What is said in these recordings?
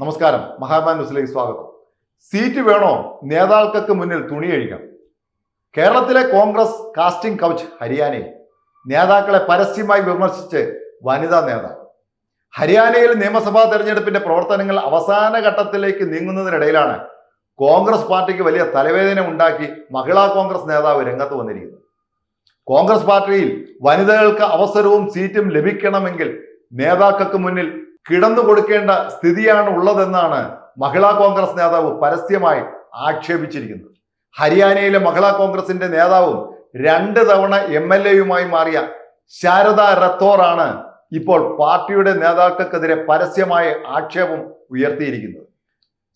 നമസ്കാരം. മഹാത്മാ ന്യൂസിലേക്ക് സ്വാഗതം. സീറ്റ് വേണോ? നേതാക്കൾക്ക് മുന്നിൽ തുണി കഴിക്കാം കേരളത്തിലെ കോൺഗ്രസ് കാസ്റ്റിംഗ് കൗച്ച് ഹരിയാനയിൽ. നേതാക്കളെ പരസ്യമായി വിമർശിച്ച് വനിതാ നേതാവ്. ഹരിയാനയിൽ നിയമസഭാ തെരഞ്ഞെടുപ്പിന്റെ പ്രവർത്തനങ്ങൾ അവസാന ഘട്ടത്തിലേക്ക് നീങ്ങുന്നതിനിടയിലാണ് കോൺഗ്രസ് പാർട്ടിക്ക് വലിയ തലവേദന ഉണ്ടാക്കി മഹിളാ കോൺഗ്രസ് നേതാവ് രംഗത്ത് വന്നിരിക്കുന്നത്. കോൺഗ്രസ് പാർട്ടിയിൽ വനിതകൾക്ക് അവസരവും സീറ്റും ലഭിക്കണമെങ്കിൽ നേതാക്കൾക്ക് മുന്നിൽ കിടന്നു കൊടുക്കേണ്ട സ്ഥിതിയാണ് ഉള്ളതെന്നാണ് മഹിളാ കോൺഗ്രസ് നേതാവ് പരസ്യമായി ആക്ഷേപിച്ചിരിക്കുന്നത്. ഹരിയാനയിലെ മഹിളാ കോൺഗ്രസിന്റെ നേതാവും രണ്ട് തവണ എം എൽ എയുമായി മാറിയ ശാരദ റത്തോറാണ് ഇപ്പോൾ പാർട്ടിയുടെ നേതാക്കൾക്കെതിരെ പരസ്യമായ ആക്ഷേപം ഉയർത്തിയിരിക്കുന്നത്.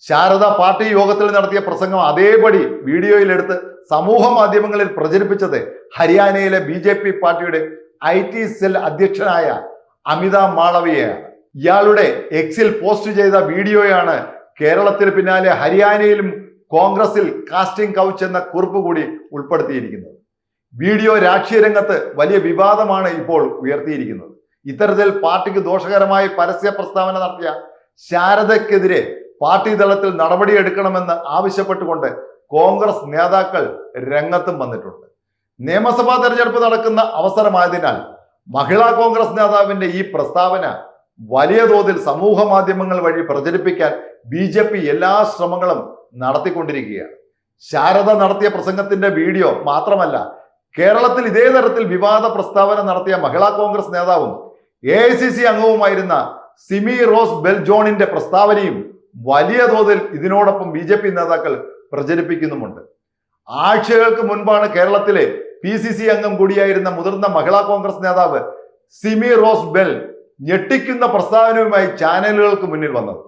ശാരദ പാർട്ടി യോഗത്തിൽ നടത്തിയ പ്രസംഗം അതേപടി വീഡിയോയിലെടുത്ത് സമൂഹ മാധ്യമങ്ങളിൽ പ്രചരിപ്പിച്ചത് ഹരിയാനയിലെ ബി പാർട്ടിയുടെ ഐ ടി സെൽ അധ്യക്ഷനായ അമിതാ മാളവിയയാണ്. ഇയാളുടെ എക്സിൽ പോസ്റ്റ് ചെയ്ത വീഡിയോയാണ് കേരളത്തിന് പിന്നാലെ ഹരിയാനയിലും കോൺഗ്രസിൽ കാസ്റ്റിംഗ് കൗച്ച് എന്ന കുറിപ്പ് കൂടി ഉൾപ്പെടുത്തിയിരിക്കുന്നത്. വീഡിയോ രാഷ്ട്രീയ രംഗത്ത് വലിയ വിവാദമാണ് ഇപ്പോൾ ഉയർത്തിയിരിക്കുന്നത്. ഇത്തരത്തിൽ പാർട്ടിക്ക് ദോഷകരമായി പരസ്യ പ്രസ്താവന നടത്തിയ ശാരദക്കെതിരെ പാർട്ടി തലത്തിൽ നടപടിയെടുക്കണമെന്ന് ആവശ്യപ്പെട്ടുകൊണ്ട് കോൺഗ്രസ് നേതാക്കൾ രംഗത്തും വന്നിട്ടുണ്ട്. നിയമസഭാ തെരഞ്ഞെടുപ്പ് നടക്കുന്ന അവസരമായതിനാൽ മഹിളാ കോൺഗ്രസ് നേതാവിന്റെ ഈ പ്രസ്താവന വലിയ തോതിൽ സമൂഹ മാധ്യമങ്ങൾ വഴി പ്രചരിപ്പിക്കാൻ ബി ജെ പി എല്ലാ ശ്രമങ്ങളും നടത്തിക്കൊണ്ടിരിക്കുകയാണ്. ശാരദ നടത്തിയ പ്രസംഗത്തിന്റെ വീഡിയോ മാത്രമല്ല കേരളത്തിൽ ഇതേ തരത്തിൽ വിവാദ പ്രസ്താവന നടത്തിയ മഹിളാ കോൺഗ്രസ് നേതാവും എ ഐ സി സി അംഗവുമായിരുന്ന സിമി റോസ് ബെൽജോണിന്റെ പ്രസ്താവനയും വലിയ തോതിൽ ഇതിനോടൊപ്പം ബി ജെ പി നേതാക്കൾ പ്രചരിപ്പിക്കുന്നുമുണ്ട്. ആഴ്ചകൾക്ക് മുൻപാണ് കേരളത്തിലെ പി സി സി അംഗം കൂടിയായിരുന്ന മുതിർന്ന മഹിളാ കോൺഗ്രസ് നേതാവ് സിമി റോസ് ബെൽ ഞെട്ടിക്കുന്ന പ്രസ്താവനയുമായി ചാനലുകൾക്ക് മുന്നിൽ വന്നത്.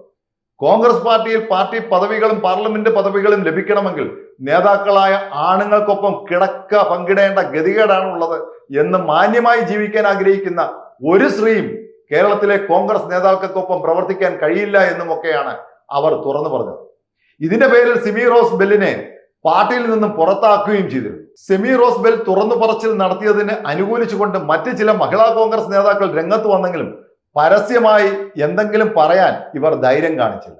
കോൺഗ്രസ് പാർട്ടിയിൽ പാർട്ടി പദവികളും പാർലമെന്റ് പദവികളും ലഭിക്കണമെങ്കിൽ നേതാക്കളായ ആണുങ്ങൾക്കൊപ്പം കിടക്ക പങ്കിടേണ്ട ഗതികേടാണ് ഉള്ളത് എന്ന് മാന്യമായി ജീവിക്കാൻ ആഗ്രഹിക്കുന്ന ഒരു സ്ത്രീയും കേരളത്തിലെ കോൺഗ്രസ് നേതാക്കൾക്കൊപ്പം പ്രവർത്തിക്കാൻ കഴിയില്ല എന്നുമൊക്കെയാണ് അവർ തുറന്നു പറഞ്ഞത്. ഇതിന്റെ പേരിൽ സിമി റോസ് ബെല്ലിനെ പാർട്ടിയിൽ നിന്നും പുറത്താക്കുകയും ചെയ്തിരുന്നു. സെമി റോസ് ബെൽ തുറന്നു പറച്ചിൽ നടത്തിയതിന് അനുകൂലിച്ചുകൊണ്ട് മറ്റ് ചില മഹിളാ കോൺഗ്രസ് നേതാക്കൾ രംഗത്ത് വന്നെങ്കിലും പരസ്യമായി എന്തെങ്കിലും പറയാൻ ഇവർ ധൈര്യം കാണിച്ചില്ല.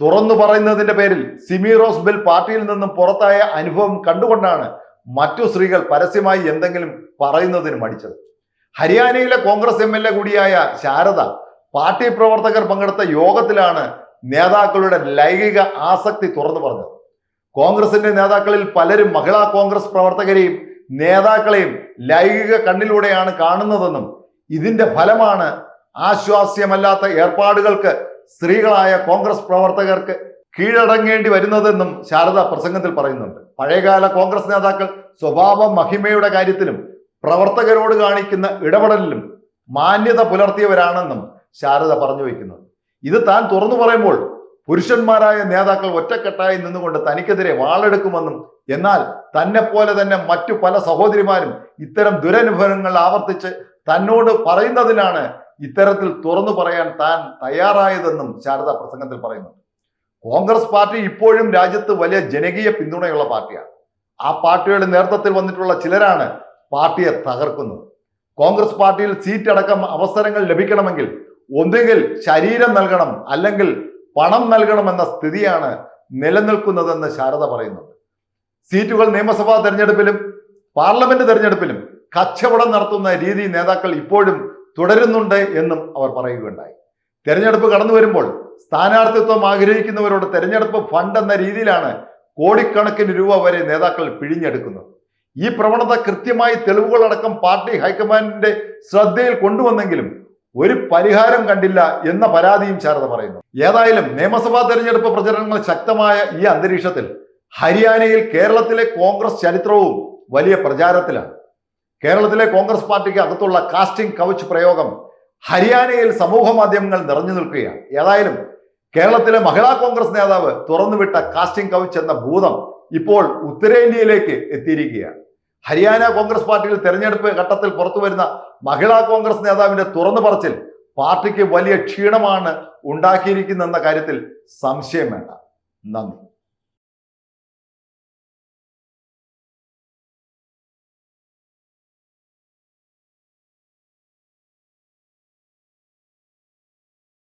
തുറന്നു പറയുന്നതിന്റെ പേരിൽ സിമി റോസ് ബെൽ പാർട്ടിയിൽ നിന്നും പുറത്തായ അനുഭവം കണ്ടുകൊണ്ടാണ് മറ്റു സ്ത്രീകൾ പരസ്യമായി എന്തെങ്കിലും പറയുന്നതിന് മടിച്ചത്. ഹരിയാനയിലെ കോൺഗ്രസ് എം എൽ എ കൂടിയായ ശാരദ പാർട്ടി പ്രവർത്തകർ പങ്കെടുത്ത യോഗത്തിലാണ് നേതാക്കളുടെ ലൈംഗിക ആസക്തി തുറന്നു പറഞ്ഞത്. കോൺഗ്രസിന്റെ നേതാക്കളിൽ പലരും മഹിളാ കോൺഗ്രസ് പ്രവർത്തകരെയും നേതാക്കളെയും ലൈംഗിക കണ്ണിലൂടെയാണ് കാണുന്നതെന്നും ഇതിന്റെ ഫലമാണ് ആശ്വാസ്യമല്ലാത്ത ഏർപ്പാടുകൾക്ക് സ്ത്രീകളായ കോൺഗ്രസ് പ്രവർത്തകർക്ക് കീഴടങ്ങേണ്ടി വരുന്നതെന്നും ശാരദ പ്രസംഗത്തിൽ പറയുന്നുണ്ട്. പഴയകാല കോൺഗ്രസ് നേതാക്കൾ സ്വഭാവ മഹിമയുടെ കാര്യത്തിലും പ്രവർത്തകരോട് കാണിക്കുന്ന ഇടപെടലിലും മാന്യത പുലർത്തിയവരാണെന്നും ശാരദ പറഞ്ഞു വയ്ക്കുന്നത് ഇത് താൻ തുറന്നു പറയുമ്പോൾ പുരുഷന്മാരായ നേതാക്കൾ ഒറ്റക്കെട്ടായി നിന്നുകൊണ്ട് തനിക്കെതിരെ വാളെടുക്കുമെന്നും എന്നാൽ തന്നെ പോലെ തന്നെ മറ്റു പല സഹോദരിമാരും ഇത്തരം ദുരനുഭവങ്ങൾ ആവർത്തിച്ച് തന്നോട് പറയുന്നതിനാണ് ഇത്തരത്തിൽ തുറന്നു പറയാൻ താൻ തയ്യാറായതെന്നും ശാരദ പ്രസംഗത്തിൽ പറയുന്നുണ്ട്. കോൺഗ്രസ് പാർട്ടി ഇപ്പോഴും രാജ്യത്ത് വലിയ ജനകീയ പിന്തുണയുള്ള പാർട്ടിയാണ്. ആ പാർട്ടിയുടെ നേതൃത്വത്തിൽ വന്നിട്ടുള്ള ചിലരാണ് പാർട്ടിയെ തകർക്കുന്നത്. കോൺഗ്രസ് പാർട്ടിയിൽ സീറ്റ് അടക്കം അവസരങ്ങൾ ലഭിക്കണമെങ്കിൽ ഒന്നുകിൽ ശരീരം നൽകണം അല്ലെങ്കിൽ പണം നൽകണമെന്ന സ്ഥിതിയാണ് നിലനിൽക്കുന്നതെന്ന് ശാരദ പറയുന്നുണ്ട്. സീറ്റുകൾ നിയമസഭാ തെരഞ്ഞെടുപ്പിലും പാർലമെന്റ് തെരഞ്ഞെടുപ്പിലും കച്ചവടം നടത്തുന്ന രീതി നേതാക്കൾ ഇപ്പോഴും തുടരുന്നുണ്ട് എന്നും അവർ പറയുകയുണ്ടായി. തെരഞ്ഞെടുപ്പ് കടന്നു വരുമ്പോൾ സ്ഥാനാർത്ഥിത്വം ആഗ്രഹിക്കുന്നവരോട് തെരഞ്ഞെടുപ്പ് ഫണ്ട് എന്ന രീതിയിലാണ് കോടിക്കണക്കിന് രൂപ വരെ നേതാക്കൾ പിഴിഞ്ഞെടുക്കുന്നത്. ഈ പ്രവണത കൃത്യമായി തെളിവുകളടക്കം പാർട്ടി ഹൈക്കമാൻഡിന്റെ ശ്രദ്ധയിൽ കൊണ്ടുവന്നെങ്കിലും ഒരു പരിഹാരം കണ്ടില്ല എന്ന പരാതിയും ശാരദ പറയുന്നു. ഏതായാലും നിയമസഭാ തെരഞ്ഞെടുപ്പ് പ്രചരണങ്ങൾ ശക്തമായ ഈ അന്തരീക്ഷത്തിൽ ഹരിയാനയിൽ കേരളത്തിലെ കോൺഗ്രസ് ചരിത്രവും വലിയ പ്രചാരത്തിലാണ്. കേരളത്തിലെ കോൺഗ്രസ് പാർട്ടിക്ക് അകത്തുള്ള കാസ്റ്റിംഗ് കവച്ച് പ്രയോഗം ഹരിയാനയിൽ സമൂഹ മാധ്യമങ്ങൾ നിറഞ്ഞു നിൽക്കുകയാണ്. ഏതായാലും കേരളത്തിലെ മഹിളാ കോൺഗ്രസ് നേതാവ് തുറന്നുവിട്ട കാസ്റ്റിംഗ് കവച്ച് എന്ന ഭൂതം ഇപ്പോൾ ഉത്തരേന്ത്യയിലേക്ക് എത്തിയിരിക്കുകയാണ്. ഹരിയാന കോൺഗ്രസ് പാർട്ടിയിൽ തെരഞ്ഞെടുപ്പ് ഘട്ടത്തിൽ പുറത്തു വരുന്ന മഹിളാ കോൺഗ്രസ് നേതാവിന്റെ തുറന്നു പറച്ചിൽ പാർട്ടിക്ക് വലിയ ക്ഷീണമാണ് ഉണ്ടാക്കിയിരിക്കുന്നതെന്ന കാര്യത്തിൽ സംശയം വേണ്ട. നന്ദി.